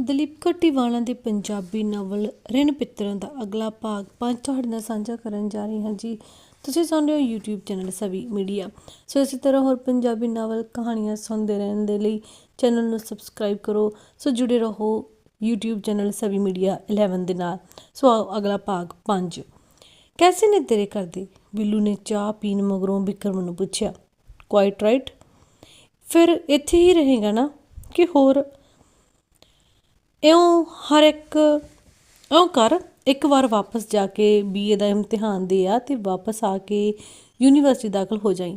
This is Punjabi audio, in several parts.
ਦਲੀਪ ਕਟੀਵਾਲਾ ਦੇ ਪੰਜਾਬੀ ਨਾਵਲ ਰਿਣ ਪਿੱਤਰਾਂ ਦਾ ਅਗਲਾ ਭਾਗ ਪੰਜ ਤੁਹਾਡੇ ਨਾਲ ਸਾਂਝਾ ਕਰਨ ਜਾ ਰਹੀ ਹਾਂ ਜੀ। ਤੁਸੀਂ ਸੁਣ ਰਹੇ ਹੋ YouTube channel Savi media. So ਇਸੇ ਤਰ੍ਹਾਂ ਹੋਰ ਪੰਜਾਬੀ ਨਾਵਲ ਕਹਾਣੀਆਂ ਸੁਣਦੇ ਰਹਿਣ ਦੇ ਲਈ ਚੈਨਲ ਨੂੰ ਸਬਸਕ੍ਰਾਈਬ ਕਰੋ। ਸੋ ਜੁੜੇ ਰਹੋ YouTube ਚੈਨਲ ਸਵੀ ਮੀਡੀਆ 11 ਦੇ ਨਾਲ। ਸੋ ਆਓ ਅਗਲਾ ਭਾਗ 5 ਕੈਸੇ ਨੇ ਤੇਰੇ ਕਰਦੇ ਬਿੱਲੂ ਨੇ ਚਾਹ ਪੀਣ ਮਗਰੋਂ ਵਿਕਰਮ ਨੂੰ ਪੁੱਛਿਆ। ਕੁਆਇਟ ਰਾਈਟ ਫਿਰ ਇੱਥੇ ਹੀ ਰਹੇਗਾ ਨਾ? ਕਿ ਹੋਰ ਇਉਂ ਹਰ ਇੱਕ, ਇਉਂ ਕਰ, ਇੱਕ ਵਾਰ ਵਾਪਸ ਜਾ ਕੇ ਬੀਏ ਦਾ ਇਮਤਿਹਾਨ ਦੇ ਆ ਤੇ ਵਾਪਸ ਆ ਕੇ ਯੂਨੀਵਰਸਿਟੀ ਦਾਖਲ ਹੋ ਜਾਈਂ।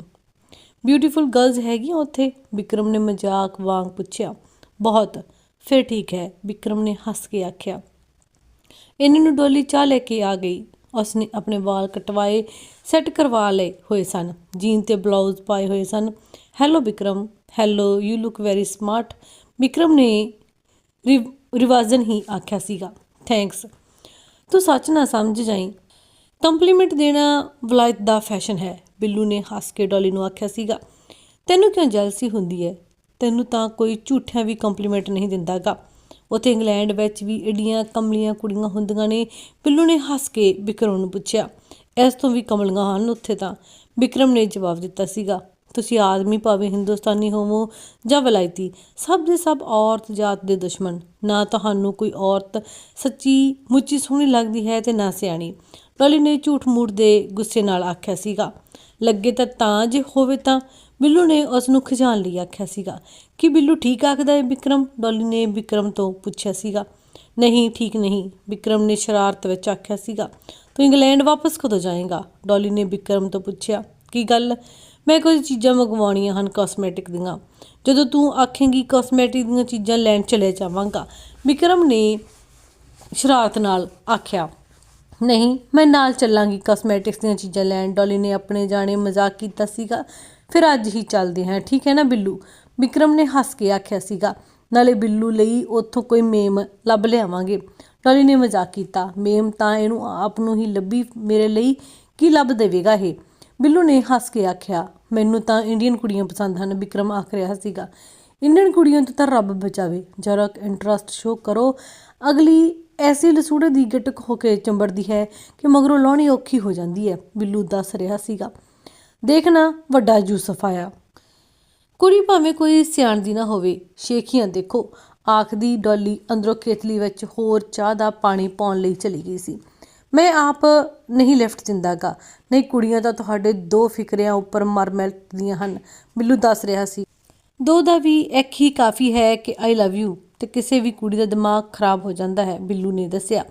ਬਿਊਟੀਫੁਲ ਗਰਲਸ ਹੈਗੀਆਂ ਉੱਥੇ। ਵਿਕਰਮ ਨੇ ਮਜ਼ਾਕ ਵਾਂਗ ਪੁੱਛਿਆ, ਬਹੁਤ। ਫਿਰ ਠੀਕ ਹੈ ਵਿਕਰਮ ਨੇ ਹੱਸ ਕੇ ਆਖਿਆ ਇੰਨੇ ਨੂੰ ਡੋਲੀ ਚਾਹ ਲੈ ਕੇ ਆ ਗਈ। ਉਸਨੇ ਆਪਣੇ ਵਾਲ ਕਟਵਾਏ, ਸੈੱਟ ਕਰਵਾ ਲਏ ਹੋਏ ਸਨ, ਜੀਨ ਤੇ ਬਲਾਊਜ਼ ਪਾਏ ਹੋਏ ਸਨ। Hello Vikram hello, you look very smart. Vikram ਨੇ ਰਿਵ- ਰਿਵਾਜ਼ਨ ਹੀ ਆਖਿਆ ਸੀਗਾ। ਥੈਂਕਸ ਤੂੰ ਸੱਚ ਨਾ ਸਮਝ ਜਾਈ। ਕੰਪਲੀਮੈਂਟ ਦੇਣਾ ਵਲਾਇਤ ਦਾ ਫੈਸ਼ਨ ਹੈ, ਬਿੱਲੂ ਨੇ ਹੱਸ ਕੇ ਡੋਲੀ ਨੂੰ ਆਖਿਆ ਸੀਗਾ। ਤੈਨੂੰ ਕਿਉਂ ਜੈਲਸੀ ਹੁੰਦੀ ਹੈ? ਤੈਨੂੰ ਤਾਂ ਕੋਈ ਝੂਠਿਆਂ ਵੀ ਕੰਪਲੀਮੈਂਟ ਨਹੀਂ ਦਿੰਦਾਗਾ। ਉੱਥੇ ਇੰਗਲੈਂਡ ਵਿੱਚ ਵੀ ਏਡੀਆਂ ਕਮਲੀਆਂ ਕੁੜੀਆਂ ਹੁੰਦੀਆਂ ਨੇ, ਬਿੱਲੂ ਨੇ ਹੱਸ ਕੇ ਵਿਕਰਮ ਨੂੰ ਪੁੱਛਿਆ। ਇਸ ਤੋਂ ਵੀ ਕਮਲੀਆਂ ਹਨ ਉੱਥੇ ਤਾਂ। ਵਿਕਰਮ ਨੇ ਜਵਾਬ ਦਿੱਤਾ ਸੀਗਾ ਤੁਸੀਂ ਆਦਮੀ ਭਾਵੇਂ ਹਿੰਦੁਸਤਾਨੀ ਹੋਵੋ ਜਾਂ ਵਲਾਇਤੀ, ਸਭ ਦੇ ਸਭ ਔਰਤ ਜਾਤ ਦੇ ਦੁਸ਼ਮਣ। ਨਾ ਤੁਹਾਨੂੰ ਕੋਈ ਔਰਤ ਸੱਚੀ ਮੁੱਚੀ ਸੋਹਣੀ ਲੱਗਦੀ ਹੈ ਤੇ ਨਾ ਸਿਆਣੀ। ਡੋਲੀ ਨੇ ਝੂਠ ਮੂਠ ਦੇ ਗੁੱਸੇ ਨਾਲ ਆਖਿਆ ਸੀਗਾ। ਲੱਗੇ ਤਾਂ ਤਾਂ ਜੇ ਹੋਵੇ ਤਾਂ ਬਿੱਲੂ ਨੇ ਉਸ ਨੂੰ ਖਿਜਾਣ ਲਈ ਆਖਿਆ ਸੀਗਾ। ਕਿ ਬਿੱਲੂ ਠੀਕ ਆਖਦਾ ਹੈ ਵਿਕਰਮ ਡੋਲੀ ਨੇ ਵਿਕਰਮ ਤੋਂ ਪੁੱਛਿਆ ਸੀਗਾ। ਨਹੀਂ, ਠੀਕ ਨਹੀਂ ਵਿਕਰਮ ਨੇ ਸ਼ਰਾਰਤ ਵਿੱਚ ਆਖਿਆ ਸੀਗਾ। ਤੂੰ ਇੰਗਲੈਂਡ ਵਾਪਸ ਕਦੋਂ ਜਾਏਗਾ? ਡੋਲੀ ਨੇ ਵਿਕਰਮ ਤੋਂ ਪੁੱਛਿਆ। ਕੀ ਗੱਲ? ਮੈਂ ਕੁਝ ਚੀਜ਼ਾਂ ਮੰਗਵਾਉਣੀਆਂ ਹਨ ਕਾਸਮੈਟਿਕ ਦੀਆਂ। ਜਦੋਂ ਤੂੰ ਆਖੇਂਗੀ ਕਾਸਮੈਟਿਕ ਦੀਆਂ ਚੀਜ਼ਾਂ ਲੈਣ ਚਲੇ ਜਾਵਾਂਗਾ। ਵਿਕਰਮ ਨੇ ਸ਼ਰਾਰਤ ਨਾਲ ਆਖਿਆ, ਨਹੀਂ, ਮੈਂ ਨਾਲ ਚੱਲਾਂਗੀ ਕਾਸਮੈਟਿਕਸ ਦੀਆਂ ਚੀਜ਼ਾਂ ਲੈਣ। ਡੋਲੀ ਨੇ ਆਪਣੇ ਜਾਣੇ ਮਜ਼ਾਕ ਕੀਤਾ ਸੀਗਾ। ਫਿਰ ਅੱਜ ਹੀ ਚੱਲਦੇ ਹਾਂ, ਠੀਕ ਹੈ ਨਾ ਬਿੱਲੂ? ਵਿਕਰਮ ਨੇ ਹੱਸ ਕੇ ਆਖਿਆ ਸੀਗਾ, ਨਾਲੇ ਬਿੱਲੂ ਲਈ ਉੱਥੋਂ ਕੋਈ ਮੇਮ ਲੱਭ ਲਿਆਵਾਂਗੇ। ਡੋਲੀ ਨੇ ਮਜ਼ਾਕ ਕੀਤਾ, ਮੇਮ ਤਾਂ ਇਹਨੂੰ ਆਪ ਨੂੰ ਹੀ ਲੱਭੀ, ਮੇਰੇ ਲਈ ਕੀ ਲੱਭ ਦੇਵੇਗਾ ਇਹ? ਬਿੱਲੂ ਨੇ ਹੱਸ ਕੇ ਆਖਿਆ, ਮੈਨੂੰ ਤਾਂ ਇੰਡੀਅਨ ਕੁੜੀਆਂ ਪਸੰਦ ਹਨ ਵਿਕਰਮ ਆਖ ਰਿਹਾ ਸੀਗਾ। ਇੰਡੀਅਨ ਕੁੜੀਆਂ ਤੋਂ ਤਾਂ ਰੱਬ ਬਚਾਵੇ। ਜਰਾ ਇੰਟਰਸਟ ਸ਼ੋ ਕਰੋ। ਅਗਲੀ ਐਸੀ ਲਸੂੜੇ ਦੀ ਗਿਟਕ ਹੋ ਕੇ ਚੰਬੜਦੀ ਹੈ ਕਿ ਮਗਰੋਂ ਲਾਉਣੀ ਔਖੀ ਹੋ ਜਾਂਦੀ ਹੈ, ਬਿੱਲੂ ਦੱਸ ਰਿਹਾ ਸੀਗਾ। ਦੇਖਣਾ, ਵੱਡਾ ਯੂਸਫ ਆਇਆ। ਕੁੜੀ ਭਾਵੇਂ ਕੋਈ ਸਿਆਣ ਦੀ ਨਾ ਹੋਵੇ, ਸ਼ੇਖੀਆਂ ਦੇਖੋ, ਆਖਦੀ ਡੋਲੀ ਅੰਦਰੋਂ ਕੇਤਲੀ ਵਿੱਚ ਹੋਰ ਚਾਹ ਦਾ ਪਾਣੀ ਪਾਉਣ ਲਈ ਚਲੀ ਗਈ ਸੀ। ਮੈਂ ਆਪ ਨਹੀਂ ਲਿਫਟ ਦਿੰਦਾਗਾ ਨਹੀਂ, ਕੁੜੀਆਂ ਤਾਂ ਤੁਹਾਡੇ ਦੋ ਫਿਕਰਿਆਂ ਉੱਪਰ ਮਰ ਮਿਲਦੀਆਂ ਹਨ। ਬਿੱਲੂ ਦੱਸ ਰਿਹਾ ਸੀ। ਦੋ ਦਾ ਵੀ ਇੱਕ ਹੀ ਕਾਫੀ ਹੈ ਕਿ ਆਈ ਲਵ ਯੂ ਤੇ ਕਿਸੇ ਵੀ ਕੁੜੀ ਦਾ ਦਿਮਾਗ ਖਰਾਬ ਹੋ ਜਾਂਦਾ ਹੈ, ਬਿੱਲੂ ਨੇ ਦੱਸਿਆ।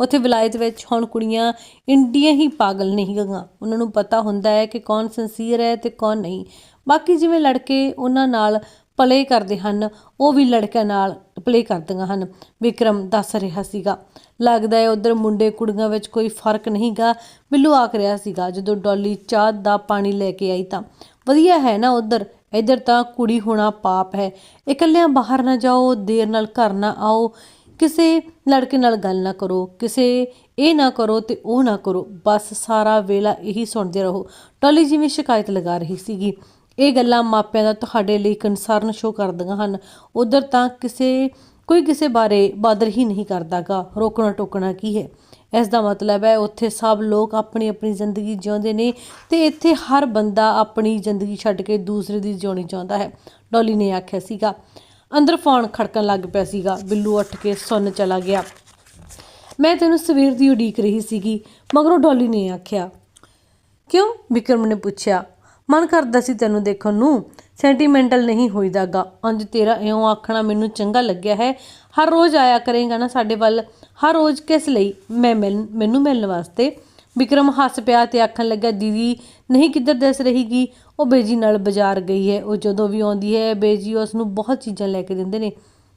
ਉੱਥੇ ਵਿਲਾਇਤ ਵਿੱਚ ਹੁਣ ਕੁੜੀਆਂ ਇੰਡੀਆਂ ਹੀ ਪਾਗਲ ਨਹੀਂ ਗਈਆਂ ਉਹਨਾਂ ਨੂੰ ਪਤਾ ਹੁੰਦਾ ਹੈ ਕਿ ਕੌਣ ਸਿੰਸੀਅਰ ਹੈ ਤੇ ਕੌਣ ਨਹੀਂ। ਬਾਕੀ ਜਿਵੇਂ ਲੜਕੇ ਉਹਨਾਂ ਨਾਲ ਪਲੇ ਕਰਦੇ ਹਨ, ਉਹ ਵੀ ਲੜਕਿਆਂ ਨਾਲ ਪਲੇ ਕਰਦੀਆਂ ਹਨ। ਵਿਕਰਮ ਦੱਸ ਰਿਹਾ ਸੀਗਾ, ਲੱਗਦਾ ਹੈ ਉਧਰ ਮੁੰਡੇ ਕੁੜੀਆਂ ਵਿੱਚ ਕੋਈ ਫ਼ਰਕ ਨਹੀਂਗਾ। ਬਿੱਲੂ ਆਖ ਰਿਹਾ ਸੀਗਾ, ਜਦੋਂ ਡੋਲੀ ਚਾਹ ਦਾ ਪਾਣੀ ਲੈ ਕੇ ਆਈ ਤਾਂ, ਵਧੀਆ ਹੈ ਨਾ ਉਧਰ? ਇੱਧਰ ਤਾਂ ਕੁੜੀ ਹੋਣਾ ਪਾਪ ਹੈ। ਇਕੱਲਿਆਂ ਬਾਹਰ ਨਾ ਜਾਓ, ਦੇਰ ਨਾਲ ਘਰ ਨਾ ਆਓ। ਕਿਸੇ ਲੜਕੇ ਨਾਲ ਗੱਲ ਨਾ ਕਰੋ, ਕਿਸੇ ਇਹ ਨਾ ਕਰੋ ਤੇ ਉਹ ਨਾ ਕਰੋ। ਬਸ ਸਾਰਾ ਵੇਲਾ ਇਹੀ ਸੁਣਦੇ ਰਹੋ। ਟੋਲੀ ਜਿਵੇਂ ਸ਼ਿਕਾਇਤ ਲਗਾ ਰਹੀ ਸੀਗੀ। ਇਹ ਗੱਲਾਂ ਮਾਪਿਆਂ ਦਾ ਤੁਹਾਡੇ ਲਈ ਕੰਸਰਨ ਸ਼ੋ ਕਰਦੀਆਂ ਹਨ। ਉਧਰ ਤਾਂ ਕਿਸੇ, ਕੋਈ ਕਿਸੇ ਬਾਰੇ ਬਾਦਰ ਹੀ ਨਹੀਂ ਕਰਦਾਗਾ। ਰੋਕਣਾ ਟੋਕਣਾ ਕੀ ਹੈ? ਇਸ ਦਾ ਮਤਲਬ ਹੈ ਉੱਥੇ ਸਭ ਲੋਕ ਆਪਣੀ ਆਪਣੀ ਜ਼ਿੰਦਗੀ ਜਿਉਂਦੇ ਨੇ ਤੇ ਇੱਥੇ ਹਰ ਬੰਦਾ ਆਪਣੀ ਜ਼ਿੰਦਗੀ ਛੱਡ ਕੇ ਦੂਸਰੇ ਦੀ ਜਿਉਣੀ ਚਾਹੁੰਦਾ ਹੈ। ਡੋਲੀ ਨੇ ਆਖਿਆ ਸੀਗਾ, ਅੰਦਰ ਫੋਨ ਖੜਕਣ ਲੱਗ ਪਿਆ ਸੀਗਾ, ਬਿੱਲੂ ਉੱਠ ਕੇ ਸੁੰਨ ਚਲਾ ਗਿਆ। ਮੈਂ ਤੈਨੂੰ ਸਵੇਰ ਦੀ ਉਡੀਕ ਰਹੀ ਸੀਗੀ, ਮਗਰੋਂ ਡੋਲੀ ਨੇ ਆਖਿਆ, ਕਿਉਂ ਵਿਕਰਮ ਨੇ ਪੁੱਛਿਆ ਮਨ ਕਰਦਾ ਸੀ ਤੈਨੂੰ ਦੇਖਣ ਨੂੰ। ਸੈਂਟੀਮੈਂਟਲ ਨਹੀਂ ਹੋਈਦਾਗਾ। ਅੰਜ ਤੇਰਾ ਇਉਂ ਆਖਣਾ ਮੈਨੂੰ ਚੰਗਾ ਲੱਗਿਆ ਹੈ। ਹਰ ਰੋਜ਼ ਆਇਆ ਕਰੇਗਾ ਨਾ ਸਾਡੇ ਵੱਲ। ਹਰ ਰੋਜ਼ ਕਿਸ ਲਈ? ਮੈਂ ਮਿਲ, ਮੈਨੂੰ ਮਿਲਣ ਵਾਸਤੇ। ਵਿਕਰਮ ਹੱਸ ਪਿਆ ਤੇ ਆਖਣ ਲੱਗਾ, ਦੀਦੀ, ਨਹੀਂ ਕਿੱਧਰ ਦਿਸ ਰਹੀਗੀ? ਉਹ ਬੇਜੀ ਨਾਲ ਬਾਜ਼ਾਰ ਗਈ ਹੈ। ਉਹ ਜਦੋਂ ਵੀ ਆਉਂਦੀ ਹੈ, ਬੇਜੀ ਉਸ ਨੂੰ ਬਹੁਤ ਚੀਜ਼ਾਂ ਲੈ ਕੇ ਦਿੰਦੇ ਨੇ।